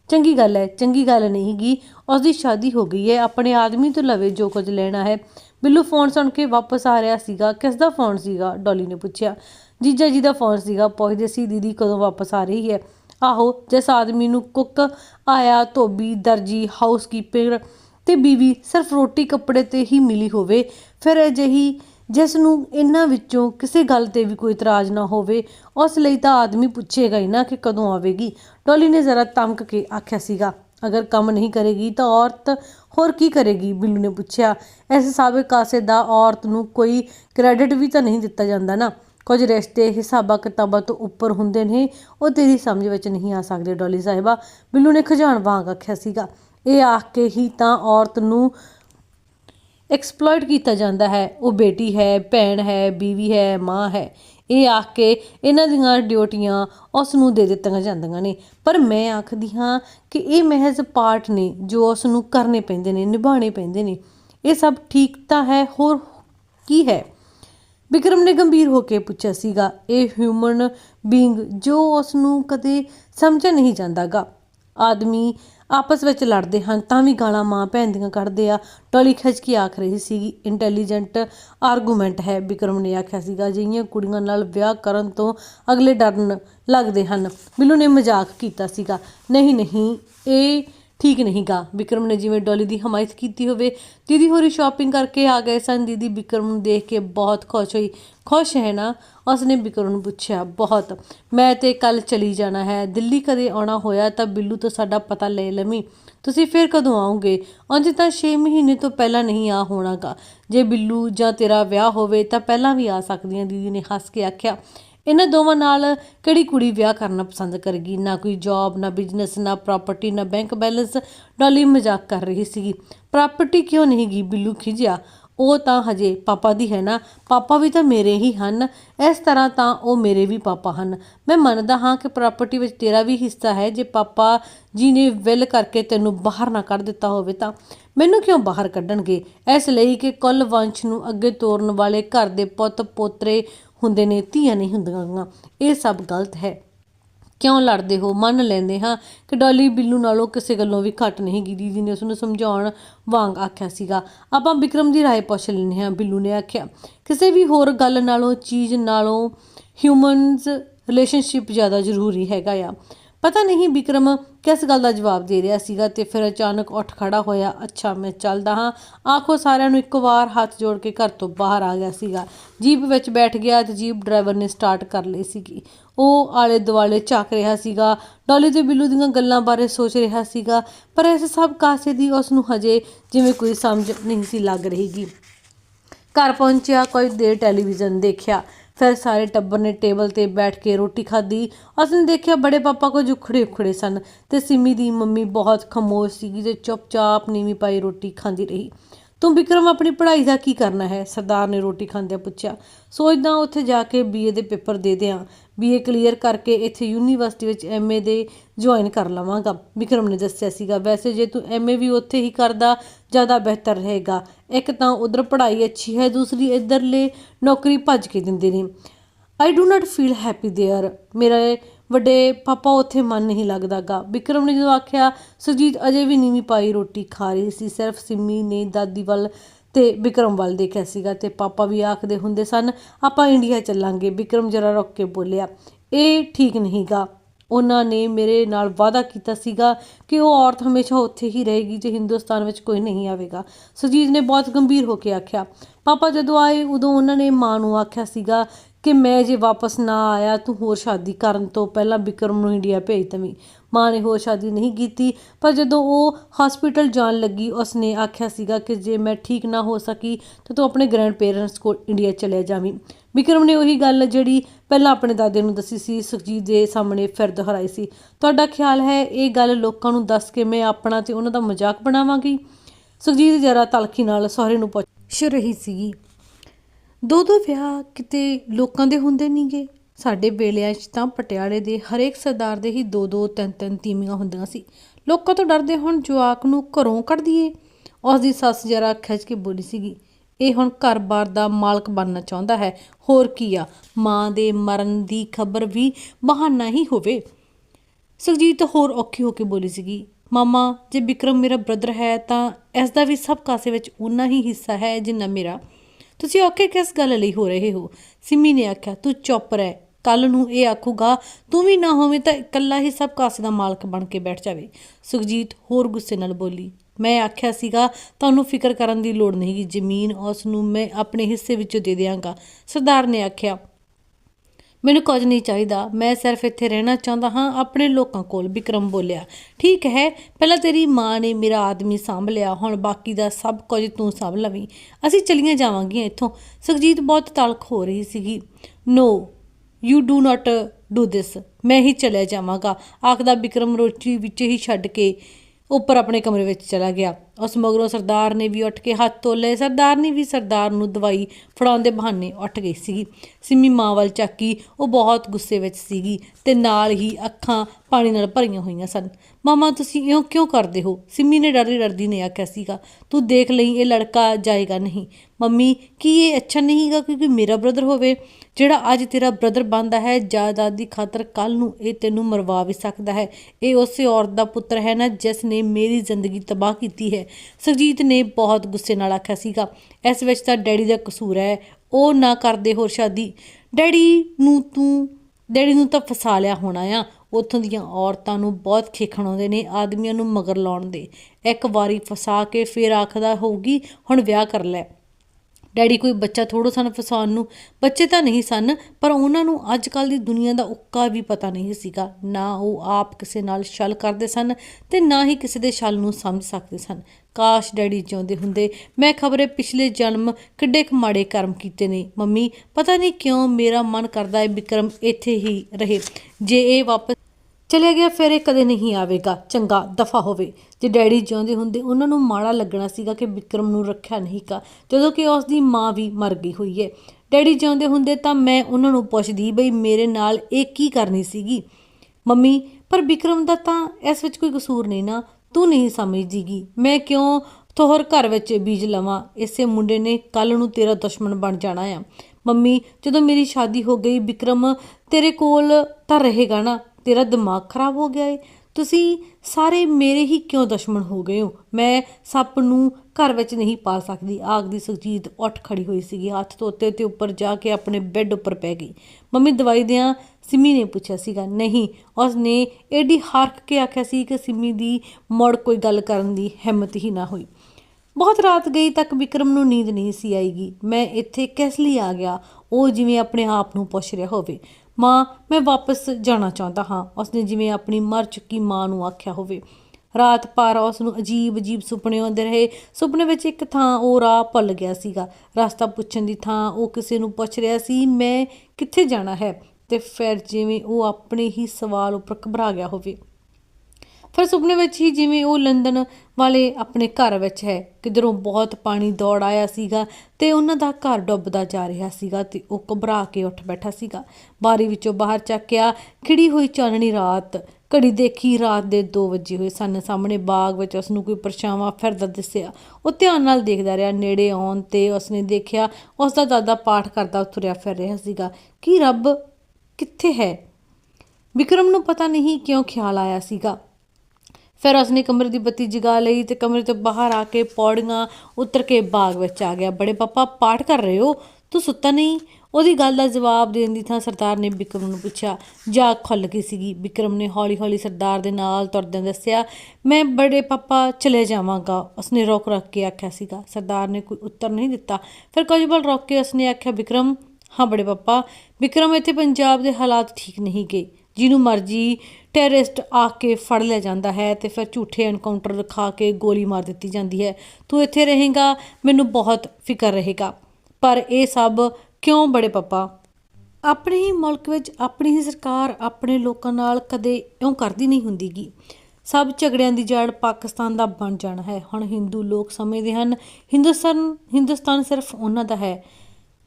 ਚੰਗੀ ਗੱਲ ਹੈ, ਚੰਗੀ ਗੱਲ ਨਹੀਂਗੀ। ਉਸ ਦੀ ਸ਼ਾਦੀ ਹੋ ਗਈ ਹੈ। ਆਪਣੇ ਆਦਮੀ ਤੋਂ ਲਵੇ ਜੋ ਕੁਝ ਲੈਣਾ ਹੈ। ਬਿੱਲੂ ਫੋਨ ਸੁਣ ਕੇ ਵਾਪਸ ਆ ਰਿਹਾ ਸੀਗਾ। ਕਿਸ ਦਾ ਫੋਨ ਸੀਗਾ? ਡੋਲੀ ਨੇ ਪੁੱਛਿਆ। ਜੀਜਾ ਜੀ ਦਾ ਫੋਨ ਸੀਗਾ, ਪੁੱਛਦੇ ਸੀ, ਦੀਦੀ ਕਦੋਂ ਵਾਪਸ ਆ ਰਹੀ ਹੈ? ਆਹੋ, ਜਿਸ ਆਦਮੀ ਨੂੰ ਕੁੱਕ ਆਇਆ, ਧੋਬੀ, ਦਰਜੀ ਹਾਊਸਕੀਪਰ ਤੇ ਬੀਵੀ, ਸਿਰਫ ਰੋਟੀ ਕੱਪੜੇ ਤੇ ਹੀ ਮਿਲੀ ਹੋਵੇ। ਫਿਰ ਅਜਿਹੀ ਜਿਸ ਨੂੰ ਇਹਨਾਂ ਵਿੱਚੋਂ ਕਿਸੇ ਗੱਲ ਤੇ ਵੀ ਕੋਈ ਇਤਰਾਜ਼ ਨਾ ਹੋਵੇ। ਉਸ ਲਈ ਤਾਂ ਆਦਮੀ ਪੁੱਛੇਗਾ ਹੀ ਨਾ ਕਿ ਕਦੋਂ ਆਵੇਗੀ। ਡੋਲੀ ਨੇ ਜ਼ਰਾ ਤਮਕ ਕੇ ਆਖਿਆ ਸੀਗਾ, ਅਗਰ ਕੰਮ ਨਹੀਂ ਕਰੇਗੀ ਤਾਂ ਔਰਤ ਹੋਰ ਕੀ ਕਰੇਗੀ? ਬਿੱਲੂ ਨੇ ਪੁੱਛਿਆ, ਇਸ ਸਾਬਿਕ ਕਾਸੇ ਦਾ ਔਰਤ ਨੂੰ ਕੋਈ ਕ੍ਰੈਡਿਟ ਵੀ ਤਾਂ ਨਹੀਂ ਦਿੱਤਾ ਜਾਂਦਾ ਨਾ? ਕੁਝ ਰਿਸ਼ਤੇ ਹਿਸਾਬਾਂ ਕਿਤਾਬਾਂ ਤੋਂ ਉੱਪਰ ਹੁੰਦੇ ਨੇ, ਉਹ ਤੇਰੀ ਸਮਝ ਵਿੱਚ ਨਹੀਂ ਆ ਸਕਦੇ ਡੋਲੀ ਸਾਹਿਬਾ। ਬਿੱਲੂ ਨੇ ਖਜਾਨ ਵਾਂਗ ਆਖਿਆ ਸੀਗਾ, ਇਹ ਆਖ ਕੇ ਹੀ ਤਾਂ ਔਰਤ ਨੂੰ ਐਕਸਪਲੋਇਟ ਕੀਤਾ ਜਾਂਦਾ ਹੈ। ਉਹ ਬੇਟੀ ਹੈ, ਭੈਣ ਹੈ, ਬੀਵੀ ਹੈ, ਮਾਂ ਹੈ। ਇਹ ਆਖ ਕੇ ਇਹਨਾਂ ਦੀਆਂ ਡਿਊਟੀਆਂ ਉਸ ਨੂੰ ਦੇ ਦਿੱਤੀਆਂ ਜਾਂਦੀਆਂ ਨੇ। ਪਰ ਮੈਂ ਆਖਦੀ ਹਾਂ ਕਿ ਇਹ ਮਹਿਜ਼ ਪਾਰਟ ਨੇ ਜੋ ਉਸ ਨੂੰ ਕਰਨੇ ਪੈਂਦੇ ਨੇ, ਨਿਭਾਉਣੇ ਪੈਂਦੇ ਨੇ। ਇਹ ਸਭ ਠੀਕ ਤਾਂ ਹੈ, ਹੋਰ ਕੀ ਹੈ? ਵਿਕਰਮ ਨੇ ਗੰਭੀਰ ਹੋ ਕੇ ਪੁੱਛਿਆ ਸੀਗਾ, ਇਹ ਹਿਊਮਨ ਬੀਇੰਗ ਜੋ ਉਸ ਨੂੰ ਕਦੇ ਸਮਝ ਨਹੀਂ ਜਾਂਦਾਗਾ। ਆਦਮੀ ਆਪਸ ਵਿੱਚ ਲੜਦੇ ਹਨ, ਤਾਂ ਵੀ ਗਾਲਾਂ ਮਾਂ ਭੈਣ ਦੀਆਂ ਕੱਢਦੇ ਆ। ਟੋਲੀ ਖਿੱਚ ਕੇ ਆਖ ਰਹੀ ਸੀਗੀ ਇੰਟੈਲੀਜੈਂਟ ਆਰਗੂਮੈਂਟ ਹੈ, ਵਿਕਰਮ ਨੇ ਆਖਿਆ ਸੀਗਾ। ਜਿਹੀਆਂ ਕੁੜੀਆਂ ਨਾਲ ਵਿਆਹ ਕਰਨ ਤੋਂ ਅਗਲੇ ਡਰਨ ਲੱਗਦੇ ਹਨ। ਬਿੱਲੂ ਨੇ ਮਜ਼ਾਕ ਕੀਤਾ ਸੀਗਾ, ਨਹੀਂ ਨਹੀਂ, ਇਹ ਠੀਕ ਨਹੀਂਗਾ ਵਿਕਰਮ ਨੇ ਜਿਵੇਂ ਡੋਲੀ ਦੀ ਹਮਾਇਤ ਕੀਤੀ ਹੋਵੇ, ਦੀਦੀ ਹੋਰੀ ਸ਼ਾਪਿੰਗ ਕਰਕੇ ਆ ਗਏ ਸਨ। ਦੀਦੀ ਵਿਕਰਮ ਨੂੰ ਦੇਖ ਕੇ ਬਹੁਤ ਖੁਸ਼ ਹੋਈ। ਖੁਸ਼ ਹੈ ਨਾ? ਉਸਨੇ ਵਿਕਰਮ ਨੂੰ ਪੁੱਛਿਆ, ਬਹੁਤ। ਮੈਂ ਤੇ ਕੱਲ ਚਲੀ ਜਾਣਾ ਹੈ। ਦਿੱਲੀ ਕਦੇ ਆਉਣਾ ਹੋਇਆ ਤਾਂ ਬਿੱਲੂ ਤੋਂ ਸਾਡਾ ਪਤਾ ਲੈ ਲਵੀਂ। ਤੁਸੀਂ ਫਿਰ ਕਦੋਂ ਆਉਂਗੇ? ਉਂਝ ਤਾਂ 6 ਮਹੀਨੇ ਤੋਂ ਪਹਿਲਾਂ ਨਹੀਂ ਆ ਹੋਣਾਗਾ। ਜੇ ਬਿੱਲੂ ਜਾਂ ਤੇਰਾ ਵਿਆਹ ਹੋਵੇ ਤਾਂ ਪਹਿਲਾਂ ਵੀ ਆ ਸਕਦੀਆਂ। ਦੀਦੀ ਨੇ ਹੱਸ ਕੇ ਆਖਿਆ ਇਹਨਾਂ ਦੋਵਾਂ ਨਾਲ ਕਿਹੜੀ ਕੁੜੀ ਵਿਆਹ ਕਰਨਾ ਪਸੰਦ ਕਰੇਗੀ? ਨਾ ਕੋਈ ਜੌਬ ਨਾ ਬਿਜ਼ਨਸ ਨਾ ਪ੍ਰਾਪਰਟੀ ਨਾ ਬੈਂਕ ਬੈਲੈਂਸ ਡਾਲੀ ਮਜ਼ਾਕ ਕਰ ਰਹੀ ਸੀਗੀ। ਪ੍ਰਾਪਰਟੀ ਕਿਉਂ ਨਹੀਂ ਗੀ ਬਿੱਲੂ ਖਿਜਿਆ ਉਹ ਤਾਂ ਹਜੇ ਪਾਪਾ ਦੀ ਹੈ ਨਾ। ਪਾਪਾ ਵੀ ਤਾਂ ਮੇਰੇ ਹੀ ਹਨ। ਇਸ ਤਰ੍ਹਾਂ ਤਾਂ ਉਹ ਮੇਰੇ ਵੀ ਪਾਪਾ ਹਨ। ਮੈਂ ਮੰਨਦਾ ਹਾਂ ਕਿ ਪ੍ਰਾਪਰਟੀ ਵਿੱਚ ਤੇਰਾ ਵੀ ਹਿੱਸਾ ਹੈ। ਜੇ ਪਾਪਾ ਜੀ ਨੇ ਵਿਲ ਕਰਕੇ ਤੈਨੂੰ ਬਾਹਰ ਨਾ ਕੱਢ ਦਿੱਤਾ ਹੋਵੇ ਤਾਂ ਮੈਨੂੰ ਕਿਉਂ ਬਾਹਰ ਕੱਢਣਗੇ? ਇਸ ਲਈ ਕਿ ਕੁੱਲ ਵੰਸ਼ ਨੂੰ ਅੱਗੇ ਤੋਰਨ ਵਾਲੇ ਘਰ ਦੇ ਪੁੱਤ, ਪੋਤਰੇ ਹੁੰਦੇ ਨੇ ਧੀਆਂ ਨਹੀਂ ਹੁੰਦੀਆਂ ਗੀਆਂ। ਇਹ ਸਭ ਗਲਤ ਹੈ ਕਿਉਂ ਲੜਦੇ ਹੋ ਮੰਨ ਲੈਂਦੇ ਹਾਂ ਕਿ ਡੋਲੀ ਬਿੱਲੂ ਨਾਲੋਂ ਕਿਸੇ ਗੱਲੋਂ ਵੀ ਘੱਟ ਨਹੀਂ ਗੀ ਦੀਦੀ ਨੇ ਉਸਨੂੰ ਸਮਝਾਉਣ ਵਾਂਗ ਆਖਿਆ ਸੀਗਾ ਆਪਾਂ ਵਿਕਰਮ ਦੀ رائے ਪੁੱਛ ਲੈਂਦੇ ਹਾਂ ਬਿੱਲੂ ਨੇ ਆਖਿਆ ਕਿਸੇ ਵੀ ਹੋਰ ਗੱਲ ਨਾਲੋਂ ਚੀਜ਼ ਨਾਲੋਂ ਹਿਊਮਨਸ ਰਿਲੇਸ਼ਨਸ਼ਿਪ ਜ਼ਿਆਦਾ ਜ਼ਰੂਰੀ ਹੈਗਾ ਆ ਪਤਾ ਨਹੀਂ ਵਿਕਰਮ ਕਿਸ ਗੱਲ ਦਾ ਜਵਾਬ ਦੇ ਰਿਹਾ ਸੀਗਾ ਤੇ ਫਿਰ ਅਚਾਨਕ ਉੱਠ ਖੜਾ ਹੋਇਆ, ਅੱਛਾ, ਮੈਂ ਚੱਲਦਾ ਹਾਂ। ਆਖੋ ਸਾਰਿਆਂ ਨੂੰ ਇੱਕ ਵਾਰ ਹੱਥ ਜੋੜ ਕੇ ਘਰ ਤੋਂ ਬਾਹਰ ਆ ਗਿਆ ਸੀਗਾ। ਜੀਪ ਵਿੱਚ ਬੈਠ ਗਿਆ ਤੇ ਜੀਪ ਡਰਾਈਵਰ ਨੇ ਸਟਾਰਟ ਕਰ ਲਈ ਸੀਗੀ। ਉਹ ਆਲੇ ਦੁਆਲੇ ਝਾਕ ਰਿਹਾ ਸੀਗਾ, ਡੋਲੀ ਤੇ ਬਿੱਲੂ ਦੀਆਂ ਗੱਲਾਂ ਬਾਰੇ ਸੋਚ ਰਿਹਾ ਸੀਗਾ, ਪਰ ਇਸ ਸਭ ਕਾਸੇ ਦੀ ਉਸ ਨੂੰ ਹਜੇ ਜਿਵੇਂ ਕੋਈ ਸਮਝ ਨਹੀਂ ਸੀ ਲੱਗ ਰਹੀਗੀ ਘਰ ਪਹੁੰਚਿਆ ਕੁਝ ਦੇਰ ਟੈਲੀਵਿਜ਼ਨ ਦੇਖਿਆ। ਫਿਰ ਸਾਰੇ ਟੱਬਰ ਨੇ ਟੇਬਲ ਤੇ ਬੈਠ ਕੇ ਰੋਟੀ ਖਾਧੀ। ਅਸੀਂ ਦੇਖਿਆ ਬੜੇ ਪਾਪਾ ਕੁਝ ਉਖੜੇ ਉਖੜੇ ਸਨ ਤੇ ਸਿੰਮੀ ਦੀ ਮੰਮੀ ਬਹੁਤ ਖਮੋਸ਼ ਸੀਗੀ ਤੇ ਚੁੱਪਚਾਪ ਨੀਵੀਂ ਪਾਈ ਰੋਟੀ ਖਾਂਦੀ ਰਹੀ। ਤੂੰ ਵਿਕਰਮ ਆਪਣੀ ਪੜ੍ਹਾਈ ਦਾ ਕੀ ਕਰਨਾ ਹੈ? ਸਰਦਾਰ ਨੇ ਰੋਟੀ ਖਾਂਦਿਆਂ ਪੁੱਛਿਆ। ਸੋਚਦਾ ਉੱਥੇ ਜਾ ਕੇ ਬੀਏ ਦੇ ਪੇਪਰ ਦੇ ਦਿਆਂ। ਬੀਏ ਕਲੀਅਰ ਕਰਕੇ ਇੱਥੇ ਯੂਨੀਵਰਸਿਟੀ ਵਿੱਚ ਐਮਏ ਦੇ ਜੁਆਇਨ ਕਰ ਲਵਾਂਗਾ। ਵਿਕਰਮ ਨੇ ਦੱਸਿਆ ਸੀਗਾ। ਵੈਸੇ ਜੇ ਤੂੰ ਐਮਏ ਵੀ ਉੱਥੇ ਹੀ ਕਰਦਾ ਜ਼ਿਆਦਾ ਬਿਹਤਰ ਰਹੇਗਾ ਇੱਕ ਤਾਂ ਉਧਰ ਪੜ੍ਹਾਈ ਅੱਛੀ ਹੈ ਦੂਸਰੀ ਇੱਧਰਲੇ ਨੌਕਰੀ ਭੱਜ ਕੇ ਦਿੰਦੇ ਨੇ I do not feel happy there ਮੇਰੇ ਵੱਡੇ ਪਾਪਾ ਉੱਥੇ ਮਨ ਨਹੀਂ ਲੱਗਦਾਗਾ ਵਿਕਰਮ ਨੇ ਜਦੋਂ ਆਖਿਆ ਸੁਜੀਤ ਅਜੇ ਵੀ ਨੀਵੀਂ ਪਾਈ ਰੋਟੀ ਖਾ ਰਹੀ ਸੀ ਸਿਰਫ ਸਿੰਮੀ ਨੇ ਦਾਦੀ ਵੱਲ ਤੇ ਵਿਕਰਮ ਵੱਲ ਦੇਖਿਆ ਸੀਗਾ ਤੇ ਪਾਪਾ ਵੀ ਆਖਦੇ ਹੁੰਦੇ ਸਨ ਆਪਾਂ ਇੰਡੀਆ ਚੱਲਾਂਗੇ ਵਿਕਰਮ ਜਰਾ ਰੁੱਕ ਕੇ ਬੋਲਿਆ ਇਹ ਠੀਕ ਨਹੀਂਗਾ ਉਹਨਾਂ ਨੇ ਮੇਰੇ ਨਾਲ ਵਾਅਦਾ ਕੀਤਾ ਸੀਗਾ ਕਿ ਉਹ ਔਰਤ ਹਮੇਸ਼ਾ ਉੱਥੇ ਹੀ ਰਹੇਗੀ, ਜੇ ਹਿੰਦੁਸਤਾਨ ਵਿੱਚ ਕੋਈ ਨਹੀਂ ਆਵੇਗਾ। ਸੁਜੀਤ ਨੇ ਬਹੁਤ ਗੰਭੀਰ ਹੋ ਕੇ ਆਖਿਆ। ਪਾਪਾ ਜਦੋਂ ਆਏ, ਉਦੋਂ ਉਹਨਾਂ ਨੇ ਮਾਂ ਨੂੰ ਆਖਿਆ ਸੀਗਾ ਕਿ ਮੈਂ ਜੇ ਵਾਪਸ ਨਾ ਆਇਆ, ਤੂੰ ਹੋਰ ਸ਼ਾਦੀ ਕਰਨ ਤੋਂ ਪਹਿਲਾਂ ਵਿਕਰਮ ਨੂੰ ਇੰਡੀਆ ਭੇਜ ਦਵੀਂ। ਮਾਂ ਨੇ ਹੋਰ ਸ਼ਾਦੀ ਨਹੀਂ ਕੀਤੀ, ਪਰ ਜਦੋਂ ਉਹ ਹਸਪੀਟਲ ਜਾਣ ਲੱਗੀ, ਉਸਨੇ ਆਖਿਆ ਸੀਗਾ ਕਿ ਜੇ ਮੈਂ ਠੀਕ ਨਾ ਹੋ ਸਕੀ, ਤਾਂ ਤੂੰ ਆਪਣੇ ਗ੍ਰੈਂਡ ਪੇਰੈਂਟਸ ਕੋਲ ਇੰਡੀਆ ਚਲੇ ਜਾਵੀਂ। ਵਿਕਰਮ ਨੇ ਉਹੀ ਗੱਲ ਜਿਹੜੀ ਪਹਿਲਾਂ ਆਪਣੇ ਦਾਦੇ ਨੂੰ ਦੱਸੀ ਸੀ, ਸੁਖਜੀਤ ਦੇ ਸਾਹਮਣੇ ਫਿਰ ਦੁਹਰਾਈ ਸੀ। ਤੁਹਾਡਾ ਖਿਆਲ ਹੈ ਇਹ ਗੱਲ ਲੋਕਾਂ ਨੂੰ ਦੱਸ ਕੇ ਮੈਂ ਆਪਣਾ ਤੇ ਉਹਨਾਂ ਦਾ ਮਜ਼ਾਕ ਬਣਾਵਾਂਗੀ? ਸੁਖਜੀਤ ਜਰਾ ਤਲਖੀ ਨਾਲ ਸਹੁਰੇ ਨੂੰ ਪੁੱਛ ਰਹੀ ਸੀਗੀ। ਦੋ ਦੋ ਵਿਆਹ ਕਿਤੇ ਲੋਕਾਂ ਦੇ ਹੁੰਦੇ ਨਹੀਂਗੇ ਸਾਡੇ ਵੇਲਿਆਂ 'ਚ ਤਾਂ ਪਟਿਆਲੇ ਦੇ ਹਰੇਕ ਸਰਦਾਰ ਦੇ ਹੀ ਦੋ ਦੋ ਤਿੰਨ ਤਿੰਨ ਤੀਵੀਆਂ ਹੁੰਦੀਆਂ ਸੀ। ਲੋਕਾਂ ਤੋਂ ਡਰਦੇ ਹੁਣ ਜਵਾਕ ਨੂੰ ਘਰੋਂ ਕੱਢ ਦਈਏ। ਉਸ ਦੀ ਸੱਸ ਜਰਾ ਖਿੱਚ ਕੇ ਬੋਲੀ ਸੀਗੀ, ਇਹ ਹੁਣ ਘਰ-ਬਾਰ ਦਾ ਮਾਲਕ ਬਣਨਾ ਚਾਹੁੰਦਾ ਹੈ। ਹੋਰ ਕੀ ਆ? ਮਾਂ ਦੇ ਮਰਨ ਦੀ ਖਬਰ ਵੀ ਬਹਾਨਾ ਹੀ ਹੋਵੇ। ਸੁਖਜੀਤ ਹੋਰ ਔਖੀ ਹੋ ਕੇ ਬੋਲੀ ਸੀਗੀ, ਮਾਮਾ, ਜੇ ਵਿਕਰਮ ਮੇਰਾ ਬ੍ਰਦਰ ਹੈ ਤਾਂ ਇਸ ਦਾ ਵੀ ਸਭ ਕਾਸੇ ਵਿੱਚ ਉਨਾ ਹੀ ਹਿੱਸਾ ਹੈ ਜਿੰਨਾ ਮੇਰਾ। ਤੁਸੀਂ ਔਖੇ ਕਿਸ ਗੱਲ ਲਈ ਹੋ ਰਹੇ ਹੋ? ਸਿੰਮੀ ਨੇ ਆਖਿਆ, ਤੂੰ ਚੁੱਪ ਰਹਿ। ਕੱਲ ਨੂੰ ਇਹ ਆਖੂਗਾ, ਤੂੰ ਵੀ ਨਾ ਹੋਵੇਂ ਤਾਂ ਇਕੱਲਾ ਹੀ ਸਭ ਕਾਸੇ ਦਾ ਮਾਲਕ ਬਣ ਕੇ ਬੈਠ ਜਾਵੇ। ਸੁਖਜੀਤ ਹੋਰ ਗੁੱਸੇ ਨਾਲ ਬੋਲੀ, ਮੈਂ ਆਖਿਆ ਸੀਗਾ, ਤੁਹਾਨੂੰ ਫਿਕਰ ਕਰਨ ਦੀ ਲੋੜ ਨਹੀਂ ਗੀ, ਜ਼ਮੀਨ ਉਸ ਨੂੰ ਮੈਂ ਆਪਣੇ ਹਿੱਸੇ ਵਿੱਚੋਂ ਦੇ ਦਿਆਂਗਾ। ਸਰਦਾਰ ਨੇ ਆਖਿਆ, ਮੈਨੂੰ ਕੁਝ ਨਹੀਂ ਚਾਹੀਦਾ, ਮੈਂ ਸਿਰਫ ਇੱਥੇ ਰਹਿਣਾ ਚਾਹੁੰਦਾ ਹਾਂ, ਆਪਣੇ ਲੋਕਾਂ ਕੋਲ ਵਿਕਰਮ ਬੋਲਿਆ, ਠੀਕ ਹੈ, ਪਹਿਲਾਂ ਤੇਰੀ ਮਾਂ ਨੇ ਮੇਰਾ ਆਦਮੀ ਸਾਂਭ ਲਿਆ, ਹੁਣ ਬਾਕੀ ਦਾ ਸਭ ਕੁਝ ਤੂੰ ਸਾਂਭ ਲਵੀਂ। ਅਸੀਂ ਚਲੀਆਂ ਜਾਵਾਂਗੀਆਂ ਇੱਥੋਂ। ਸੁਖਜੀਤ ਬਹੁਤ ਤਲਖ ਹੋ ਰਹੀ ਸੀਗੀ। No you do not do this ਮੈਂ ਹੀ ਚਲਿਆ ਜਾਵਾਂਗਾ। ਆਖਦਾ ਵਿਕਰਮ ਰੋਟੀ ਵਿੱਚ ਹੀ ਛੱਡ ਕੇ ਉੱਪਰ ਆਪਣੇ ਕਮਰੇ ਵਿੱਚ ਚਲਾ ਗਿਆ। ਉਸ ਮਗਰੋਂ ਸਰਦਾਰ ਨੇ ਵੀ ਉੱਠ ਕੇ ਹੱਥ ਧੋ ਲਏ। ਸਰਦਾਰ ਨੇ ਵੀ ਸਰਦਾਰ ਨੂੰ ਦਵਾਈ ਫੜਾਉਣ ਦੇ ਬਹਾਨੇ ਉੱਠ ਗਈ ਸੀਗੀ। ਸਿੰਮੀ ਮਾਂ ਵੱਲ ਚੱਕੀ ਉਹ ਬਹੁਤ ਗੁੱਸੇ ਵਿੱਚ ਸੀਗੀ ਤੇ ਨਾਲ ਹੀ ਅੱਖਾਂ ਪਾਣੀ ਨਾਲ ਭਰੀਆਂ ਹੋਈਆਂ ਸਨ। ਮਾਮਾ, ਤੁਸੀਂ ਇਉਂ ਕਿਉਂ ਕਰਦੇ ਹੋ? ਸਿੰਮੀ ਨੇ ਡਰਦੀ ਡਰਦੀ ਨੇ ਆਖਿਆ ਸੀਗਾ। ਤੂੰ ਦੇਖ ਲਈ, ਇਹ ਲੜਕਾ ਜਾਏਗਾ ਨਹੀਂ। ਮੰਮੀ, ਕੀ ਇਹ ਅੱਛਾ ਨਹੀਂਗਾ ਕਿਉਂਕਿ ਮੇਰਾ ਬ੍ਰਦਰ ਹੋਵੇ? ਜਿਹੜਾ ਅੱਜ ਤੇਰਾ ਬ੍ਰਦਰ ਬਣਦਾ ਹੈ, ਜਾਇਦਾਦ ਦੀ ਖਾਤਰ ਕੱਲ ਨੂੰ ਇਹ ਤੈਨੂੰ ਮਰਵਾ ਵੀ ਸਕਦਾ ਹੈ। ਇਹ ਉਸੇ ਔਰਤ ਦਾ ਪੁੱਤਰ ਹੈ ਨਾ, ਜਿਸ ਨੇ ਮੇਰੀ ਜ਼ਿੰਦਗੀ ਤਬਾਹ ਕੀਤੀ ਹੈ। ਸੁਰਜੀਤ ਨੇ ਬਹੁਤ ਗੁੱਸੇ ਨਾਲ ਆਖਿਆ ਸੀਗਾ, ਇਸ ਵਿੱਚ ਤਾਂ ਡੈਡੀ ਦਾ ਕਸੂਰ ਹੈ, ਉਹ ਨਾ ਕਰਦੇ ਹੋਰ ਸ਼ਾਦੀ। ਡੈਡੀ ਨੂੰ ਤੂੰ, ਡੈਡੀ ਨੂੰ ਤਾਂ ਫਸਾ ਲਿਆ ਹੋਣਾ ਆ। ਉੱਥੋਂ ਦੀਆਂ ਔਰਤਾਂ ਨੂੰ ਬਹੁਤ ਖੇਖਣ ਆਉਂਦੇ ਨੇ, ਆਦਮੀਆਂ ਨੂੰ ਮਗਰ ਲਾਉਣ ਦੇ। ਇੱਕ ਵਾਰੀ ਫਸਾ ਕੇ ਫਿਰ ਆਖਦਾ ਹੋਊਗੀ, ਹੁਣ ਵਿਆਹ ਕਰ ਲੈ। ਡੈਡੀ ਕੋਈ ਬੱਚਾ ਥੋੜੋ ਸਨ ਫਸਾਉਣ ਨੂੰ। ਬੱਚੇ ਤਾਂ ਨਹੀਂ ਸਨ, ਪਰ ਉਹਨਾਂ ਨੂੰ ਅੱਜ ਕੱਲ ਦੀ ਦੁਨੀਆ ਦਾ ਉੱਕਾ ਵੀ ਪਤਾ ਨਹੀਂ ਸੀਗਾ। ਨਾ ਉਹ ਆਪ ਕਿਸੇ ਨਾਲ ਛਲ ਕਰਦੇ ਸਨ ਤੇ ਨਾ ਹੀ ਕਿਸੇ ਦੇ ਛਲ ਨੂੰ ਸਮਝ ਸਕਦੇ ਸਨ। ਕਾਸ਼ ਡੈਡੀ ਜਿਉਂਦੇ ਹੁੰਦੇ। ਮੈਂ ਖਬਰੇ ਪਿਛਲੇ ਜਨਮ ਕਿੱਡੇ ਕੁ ਮਾੜੇ ਕਰਮ ਕੀਤੇ ਨੇ। ਮੰਮੀ, ਪਤਾ ਨਹੀਂ ਕਿਉਂ ਮੇਰਾ ਮਨ ਕਰਦਾ ਹੈ ਵਿਕਰਮ ਇੱਥੇ ਹੀ ਰਹੇ। ਜੇ ਇਹ ਵਾਪਸ ਚਲੇ ਗਿਆ, ਫਿਰ ਇਹ ਕਦੇ ਨਹੀਂ ਆਵੇਗਾ। ਚੰਗਾ, ਦਫਾ ਹੋਵੇ। ਜੇ ਡੈਡੀ ਜਿਉਂਦੇ ਹੁੰਦੇ, ਉਹਨਾਂ ਨੂੰ ਮਾੜਾ ਲੱਗਣਾ ਸੀਗਾ ਕਿ ਵਿਕਰਮ ਨੂੰ ਰੱਖਿਆ ਨਹੀਂ ਕਾ ਜਦੋਂ ਕਿ ਉਸ ਦੀ ਮਾਂ ਵੀ ਮਰ ਗਈ ਹੋਈ ਹੈ ਡੈਡੀ ਜਿਉਂਦੇ ਹੁੰਦੇ ਤਾਂ ਮੈਂ ਉਹਨਾਂ ਨੂੰ ਪੁੱਛਦੀ ਬਈ, ਮੇਰੇ ਨਾਲ ਇਹ ਕੀ ਕਰਨੀ ਸੀਗੀ? ਮੰਮੀ, ਪਰ ਵਿਕਰਮ ਦਾ ਤਾਂ ਇਸ ਵਿੱਚ ਕੋਈ ਕਸੂਰ ਨਹੀਂ ਨਾ। ਤੂੰ ਨਹੀਂ ਸਮਝਦੀਗੀ। ਮੈਂ ਕਿਉਂ ਤੋਹਰ ਘਰ ਵਿੱਚ ਬੀਜ ਲਵਾਂ? ਇਸੇ ਮੁੰਡੇ ਨੇ ਕੱਲ ਨੂੰ ਤੇਰਾ ਦੁਸ਼ਮਣ ਬਣ ਜਾਣਾ ਆ। ਮੰਮੀ, ਜਦੋਂ ਮੇਰੀ ਸ਼ਾਦੀ ਹੋ ਗਈ, ਵਿਕਰਮ ਤੇਰੇ ਕੋਲ ਤਾਂ ਰਹੇਗਾ ਨਾ। ਤੇਰਾ ਦਿਮਾਗ ਖਰਾਬ ਹੋ ਗਿਆ ਏ। ਤੁਸੀਂ ਸਾਰੇ ਮੇਰੇ ਹੀ ਕਿਉਂ ਦੁਸ਼ਮਣ ਹੋ ਗਏ ਹੋ? ਮੈਂ ਸੱਪ ਨੂੰ ਘਰ ਵਿੱਚ ਨਹੀਂ ਪਾ ਸਕਦੀ। ਆਗ ਦੀ ਸੁਜੀਤ ਉੱਠ ਖੜੀ ਹੋਈ ਸੀਗੀ। ਹੱਥ ਧੋਤੇ ਤੇ ਉੱਪਰ ਜਾ ਕੇ ਆਪਣੇ ਬੈੱਡ ਉੱਪਰ ਪੈ ਗਈ। ਮੰਮੀ ਦਵਾਈ ਦਿਆਂ ਸਿਮੀ ਨੇ ਪੁੱਛਿਆ ਸੀਗਾ, ਨਹੀਂ ਉਸ ਨੇ ਏਡੀ ਹਰਖ ਕੇ ਆਖਿਆ ਸੀ ਕਿ ਸਿਮੀ ਦੀ ਮੁੜ ਕੋਈ ਗੱਲ ਕਰਨ ਦੀ ਹਿੰਮਤ ਹੀ ਨਾ ਹੋਈ। ਬਹੁਤ ਰਾਤ ਗਈ ਤੱਕ ਵਿਕਰਮ ਨੂੰ ਨੀਂਦ ਨਹੀਂ ਸੀ ਆਏਗੀ ਮੈਂ ਇੱਥੇ ਕਿਸ ਲਈ ਆ ਗਿਆ? ਉਹ ਜਿਵੇਂ ਆਪਣੇ ਆਪ ਨੂੰ ਪੁੱਛ ਰਿਹਾ ਹੋਵੇ। ਮਾਂ, ਮੈਂ ਵਾਪਸ ਜਾਣਾ ਚਾਹੁੰਦਾ ਹਾਂ। ਉਸਨੇ ਜਿਵੇਂ ਆਪਣੀ ਮਰ ਚੁੱਕੀ ਮਾਂ ਨੂੰ ਆਖਿਆ ਹੋਵੇ। ਰਾਤ ਭਰ ਉਸ ਨੂੰ ਅਜੀਬ ਅਜੀਬ ਸੁਪਨੇ ਆਉਂਦੇ ਰਹੇ। ਸੁਪਨੇ ਵਿੱਚ ਇੱਕ ਥਾਂ ਉਹ ਰਾਹ ਭੁੱਲ ਗਿਆ ਸੀਗਾ। ਰਸਤਾ ਪੁੱਛਣ ਦੀ ਥਾਂ ਉਹ ਕਿਸੇ ਨੂੰ ਪੁੱਛ ਰਿਹਾ ਸੀ, ਮੈਂ ਕਿੱਥੇ ਜਾਣਾ ਹੈ? ਤੇ ਫਿਰ ਜਿਵੇਂ ਉਹ ਆਪਣੇ ਹੀ ਸਵਾਲ ਉੱਪਰ ਘਬਰਾ ਗਿਆ ਹੋਵੇ। ਫਿਰ ਸੁਪਨੇ ਵਿੱਚ ਹੀ ਜਿਵੇਂ ਉਹ ਲੰਡਨ ਵਾਲੇ ਆਪਣੇ ਘਰ ਵਿੱਚ ਹੈ, ਕਿਧਰੋਂ ਬਹੁਤ ਪਾਣੀ ਦੌੜ ਆਇਆ ਸੀਗਾ ਤੇ ਉਹਨਾਂ ਦਾ ਘਰ ਡੁੱਬਦਾ ਜਾ ਰਿਹਾ ਸੀਗਾ ਤੇ ਉਹ ਘਬਰਾ ਕੇ ਉੱਠ ਬੈਠਾ ਸੀਗਾ। ਬਾਰੀ ਵਿੱਚੋਂ ਬਾਹਰ ਚੱਕਿਆ ਖਿੜੀ ਹੋਈ ਚਾਨਣੀ ਰਾਤ, ਘੜੀ ਦੇਖੀ ਰਾਤ ਦੇ 2 ਵਜੇ ਹੋਏ ਸਨ। ਸਾਹਮਣੇ ਬਾਗ ਵਿੱਚ ਉਸ ਨੂੰ ਕੋਈ ਪਰਛਾਵਾਂ ਫਿਰਦਾ ਦਿਸਿਆ। ਉਹ ਧਿਆਨ ਨਾਲ ਦੇਖਦਾ ਰਿਹਾ, ਨੇੜੇ ਆਉਣ ਤੇ ਉਸਨੇ ਦੇਖਿਆ ਉਸ ਦਾ ਦਾਦਾ ਪਾਠ ਕਰਦਾ ਤੁਰਿਆ ਫਿਰ ਰਿਹਾ ਸੀਗਾ। ਕਿ ਰੱਬ, ਕਿੱਥੇ ਹੈ? ਵਿਕਰਮ ਨੂੰ ਪਤਾ ਨਹੀਂ ਕਿਉਂ ਖਿਆਲ ਆਇਆ ਸੀਗਾ। ਫਿਰ ਉਸਨੇ ਕਮਰੇ ਦੀ ਬੱਤੀ ਜਗਾ ਲਈ ਤੇ ਕਮਰੇ ਤੋਂ ਬਾਹਰ ਆ ਕੇ ਪੌੜੀਆਂ ਉਤਰ ਕੇ ਬਾਗ ਵਿੱਚ ਆ ਗਿਆ। ਬੜੇ ਪਾਪਾ, ਪਾਠ ਕਰ ਰਹੇ ਹੋ? ਤੂੰ ਸੁੱਤਾ ਨਹੀਂ? ਉਹਦੀ ਗੱਲ ਦਾ ਜਵਾਬ ਦੇਣ ਦੀ ਥਾਂ ਸਰਦਾਰ ਨੇ ਵਿਕਰਮ ਨੂੰ ਪੁੱਛਿਆ। ਜਾਗ ਖੁੱਲ ਗਈ ਸੀਗੀ। ਵਿਕਰਮ ਨੇ ਹੌਲੀ-ਹੌਲੀ ਸਰਦਾਰ ਦੇ ਨਾਲ ਤੁਰਦਿਆਂ ਦੱਸਿਆ, ਮੈਂ ਬੜੇ ਪਾਪਾ, ਚਲੇ ਜਾਵਾਂਗਾ। ਉਸਨੇ ਰੋਕ ਰੱਖ ਕੇ ਆਖਿਆ ਸੀਗਾ। ਸਰਦਾਰ ਨੇ ਕੋਈ ਉੱਤਰ ਨਹੀਂ ਦਿੱਤਾ। ਫਿਰ ਕੁਝ ਪਲ ਰੁਕ ਕੇ ਉਸਨੇ ਆਖਿਆ ਵਿਕਰਮ ਹਾਂ ਬੜੇ ਪਾਪਾ ਵਿਕਰਮ ਇੱਥੇ ਪੰਜਾਬ ਦੇ ਹਾਲਾਤ ਠੀਕ ਨਹੀਂ ਗਏ। ਜਿਹਨੂੰ ਮਰਜ਼ੀ ਟੈਰਰਿਸਟ ਆ ਕੇ ਫੜ ਲਿਆ ਜਾਂਦਾ ਹੈ ਤੇ ਫਿਰ ਝੂਠੇ ਐਨਕਾਊਂਟਰ ਦਿਖਾ ਕੇ ਗੋਲੀ ਮਾਰ ਦਿੱਤੀ ਜਾਂਦੀ ਹੈ। ਤੂੰ ਇੱਥੇ ਰਹੇਗਾ, ਮੈਨੂੰ ਬਹੁਤ ਫਿਕਰ ਰਹੇਗਾ। ਪਰ ਇਹ ਸਭ ਕਿਉਂ ਬੜੇ ਪਾਪਾ? ਆਪਣੇ ਹੀ ਮੁਲਕ ਵਿੱਚ ਆਪਣੀ ਹੀ ਸਰਕਾਰ ਆਪਣੇ ਲੋਕਾਂ ਨਾਲ ਕਦੇ ਇਉਂ ਕਰਦੀ ਨਹੀਂ ਹੁੰਦੀਗੀ। ਸਭ ਝਗੜਿਆਂ ਦੀ ਜੜ ਪਾਕਿਸਤਾਨ ਦਾ ਬਣ ਜਾਣਾ ਹੈ। ਹੁਣ ਹਿੰਦੂ ਲੋਕ ਸਮਝਦੇ ਹਨ, ਹਿੰਦੁਸਤਾਨ ਹਿੰਦੁਸਤਾਨ ਸਿਰਫ ਉਹਨਾਂ ਦਾ ਹੈ।